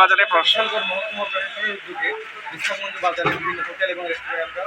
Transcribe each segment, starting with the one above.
বাজারে প্রশাসন প্রশাসনগর মহকুমা প্রশাসনের উদ্যোগে বিশ্বমঞ্জ বাজারে বিভিন্ন হোটেল এবং রেস্টুরেন্টে আমরা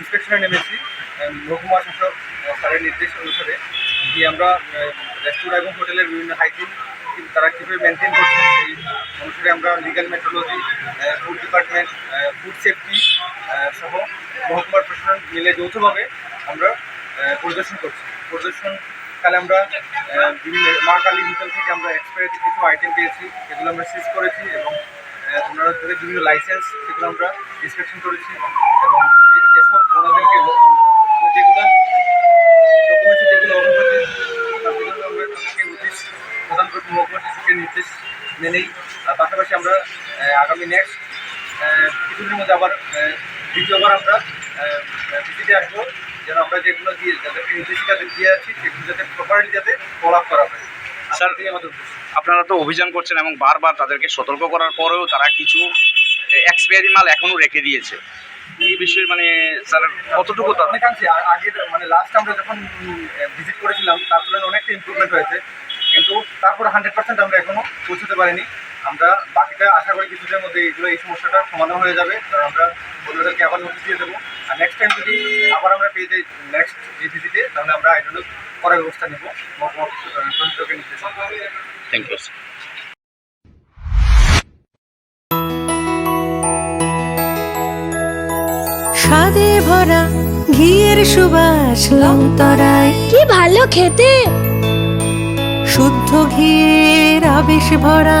ইন্সপেকশনে নেমেছি মহকুমা শাসক স্যারের নির্দেশ অনুসারে। গিয়ে আমরা রেস্টুরেন্ট এবং হোটেলের বিভিন্ন হাইজিন তারা কীভাবে মেনটেন করছে সেই অনুসারে আমরা legal metrology food department food safety সহ মহকুমার প্রশাসন মিলে যৌথভাবে আমরা পরিদর্শন করছি। পরিদর্শন কালে আমরা বিভিন্ন মা কালী হোটেল থেকে আমরা এক্সপায়ারি কিছু আইটেম পেয়েছি সেগুলো আমরা সিজ করেছি এবং ওনারা থেকে বিভিন্ন লাইসেন্স সেগুলো আমরা ইন্সপেকশন করেছি এবং যেসব ওনাদেরকে যেগুলো যেগুলো অভাব আছে জন্য আমরা তাদেরকে নোটিশ নির্দেশ মেনেই পাশাপাশি আমরা আগামী নেক্সট কিছুদিনের মধ্যে আবার দ্বিতীয়বার আমরা ভিজিটে আসব। যেন আমরা যেগুলো দিয়ে যাদেরকে নির্দেশিকা দিয়ে আছি সেগুলো যাতে প্রপারলি যাতে ফলো আপ করা হয়। স্যার- আপনারা তো অভিযান করছেন এবং বারবার তাদেরকে সতর্ক করার পরেও তারা কিছু এক্সপায়ারি মাল এখনও রেখে দিয়েছে। এই বিষয়ে মানে স্যার কতটুকু তা- অনেকাংশে আ- আগের মানে লাস্ট আমরা যখন ভিজিট করেছিলাম তার তুলনায় অনেকটা ইমপ্রুভমেন্ট হয়েছে। কিন্তু তারপরে হান্ড্রেড পার্সেন্ট আমরা এখনও পৌঁছতে পারিনি। আমরা বাকিটা আশা করি কিছুদিনের মধ্যে এগুলো এই সমস্যাটা সমাধান হয়ে যাবে। কারণ আমরা বন্ধুদেরকে আবার নোটিশ দিয়ে দেবো। আর নেক্সট টাইম যদি আবার আমরা পেয়ে যাই নেক্সট যে ভিজিটে তাহলে আমরা আইডল করার ব্যবস্থা নেব। মহকুমা থ্যাংক ইউ স্যার স্বাদে ভরা ঘিয়ের সুবাস লংতরায়। কি ভালো খেতে! শুদ্ধ ঘিয়ের আবেশ ভরা